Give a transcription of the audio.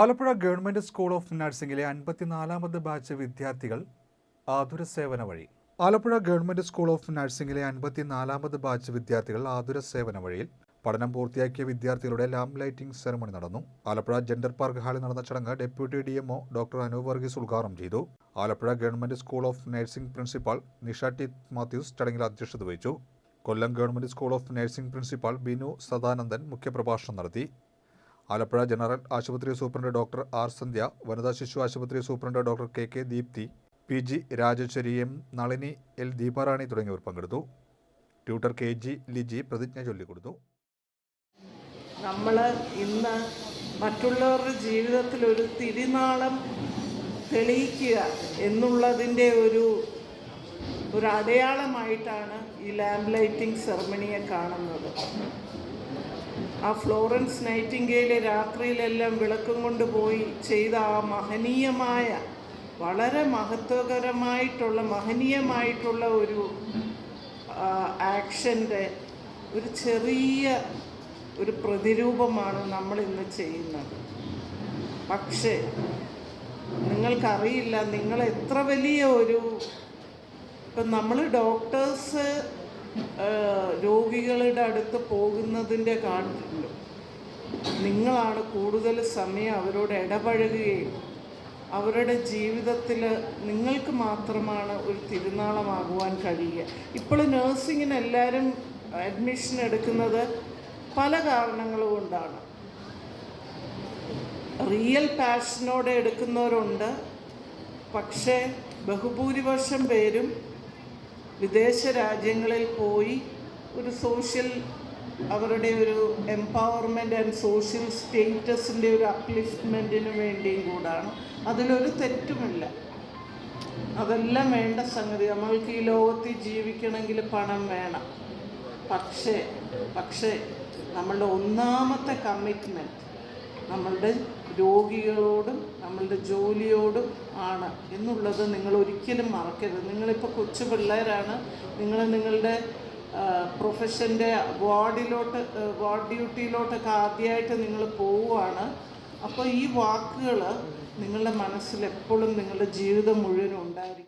Alappuzha government school of നഴ്സിംഗിലെ അൻപത്തിനാലാമത് batch വിദ്യാർത്ഥികൾ ആതുര സേവന വഴി. ആലപ്പുഴ ഗവൺമെന്റ് സ്കൂൾ ഓഫ് നഴ്സിംഗിലെ അൻപത്തിനാലാമത് ബാച്ച് വിദ്യാർത്ഥികൾ ആതുര സേവന വഴിയിൽ പഠനം പൂർത്തിയാക്കിയ വിദ്യാർത്ഥികളുടെ ലാംപ് ലൈറ്റിംഗ് സെറമണി നടന്നു. ആലപ്പുഴ ജെൻഡർ പാർക്ക് ഹാളിൽ നടന്ന ചടങ്ങ് deputy D M O doctor Anu Varghese ഉദ്ഘാടനം ചെയ്തു. Alappuzha government school of nursing principal Nisha T Mathews ചടങ്ങിൽ അധ്യക്ഷത വഹിച്ചു. Kollam government school of nursing principal Binu Sadanandan മുഖ്യപ്രഭാഷണം നടത്തി. ആലപ്പുഴ ജനറൽ ആശുപത്രി സൂപ്രണ്ട് ഡോക്ടർ ആർ സന്ധ്യ വനിതാ ശിശു ആശുപത്രി superintendent doctor K K Deepthi P G Rajeshwari M Nalini L Deeparani തുടങ്ങിയവർ പങ്കെടുത്തു. ട്യൂട്ടർ കെ ജി ലിജി പ്രതിജ്ഞ ചൊല്ലിക്കൊടുത്തു. നമ്മൾ ഇന്ന് മറ്റുള്ളവരുടെ ജീവിതത്തിൽ ഒരു തിരിനാളം തെളിയിക്കുക എന്നുള്ളതിന്റെ ഒരു ഒരു അടയാളമായിട്ടാണ് ഈ ലാമ്പ് ലൈറ്റിംഗ് സെറമണിയെ കാണുന്നത്. ആ ഫ്ലോറൻസ് നൈറ്റിംഗേലെ രാത്രിയിലെല്ലാം വിളക്കും കൊണ്ടുപോയി ചെയ്ത ആ മഹനീയമായ വളരെ മഹത്വകരമായിട്ടുള്ള മഹനീയമായിട്ടുള്ള ഒരു ആക്ഷന്റെ ഒരു ചെറിയ ഒരു പ്രതിരൂപമാണ് നമ്മൾ ഇന്ന് ചെയ്യുന്നത്. പക്ഷേ നിങ്ങൾക്കറിയില്ല നിങ്ങൾ എത്ര വലിയ ഒരു ഇപ്പം നമ്മൾ ഡോക്ടേഴ്സ് രോഗികളുടെ അടുത്ത് പോകുന്നതിന്റെ കാണുന്നുണ്ട് നിങ്ങളാണ് കൂടുതൽ സമയം അവരോട് ഇടപഴകുകയും അവരുടെ ജീവിതത്തിൽ നിങ്ങൾക്ക് മാത്രമാണ് ഒരു തിരുനാളമാകുവാൻ കഴിയുക. ഇപ്പോൾ നേഴ്സിങ്ങിന് എല്ലാവരും അഡ്മിഷൻ എടുക്കുന്നത് പല കാരണങ്ങൾ കൊണ്ടാണ്. റിയൽ പാഷനോടെ എടുക്കുന്നവരുണ്ട്. പക്ഷേ ബഹുഭൂരിപക്ഷം പേരും വിദേശ രാജ്യങ്ങളിൽ പോയി ഒരു സോഷ്യൽ അവരുടെ ഒരു എംപവർമെന്റ് ആൻഡ് സോഷ്യൽ സ്റ്റേറ്റസിന്റെ ഒരു അപ്ലിഫ്റ്റ്മെന്റിന് വേണ്ടിയും കൂടാണ്. അതിലൊരു തെറ്റുമില്ല. അതെല്ലാം വേണ്ട സംഗതി. നമ്മൾക്ക് ഈ ലോകത്തിൽ ജീവിക്കണമെങ്കിൽ പണം വേണം. പക്ഷേ പക്ഷേ നമ്മളുടെ ഒന്നാമത്തെ കമ്മിറ്റ്മെന്റ് നമ്മളുടെ രോഗികളോടും ജോലിയോടും ആണ് എന്നുള്ളത് നിങ്ങൾ ഒരിക്കലും മറക്കരുത്. നിങ്ങളിപ്പോൾ കൊച്ചു പിള്ളേരാണ്. നിങ്ങൾ നിങ്ങളുടെ പ്രൊഫഷന്റെ വാർഡിലോട്ട് വാർഡ് ഡ്യൂട്ടിയിലോട്ടൊക്കെ ആദ്യമായിട്ട് നിങ്ങൾ പോവുകയാണ് അപ്പോൾ ഈ വാക്കുകൾ നിങ്ങളുടെ മനസ്സിൽ എപ്പോഴും നിങ്ങളുടെ ജീവിതം മുഴുവനും ഉണ്ടായിരിക്കും.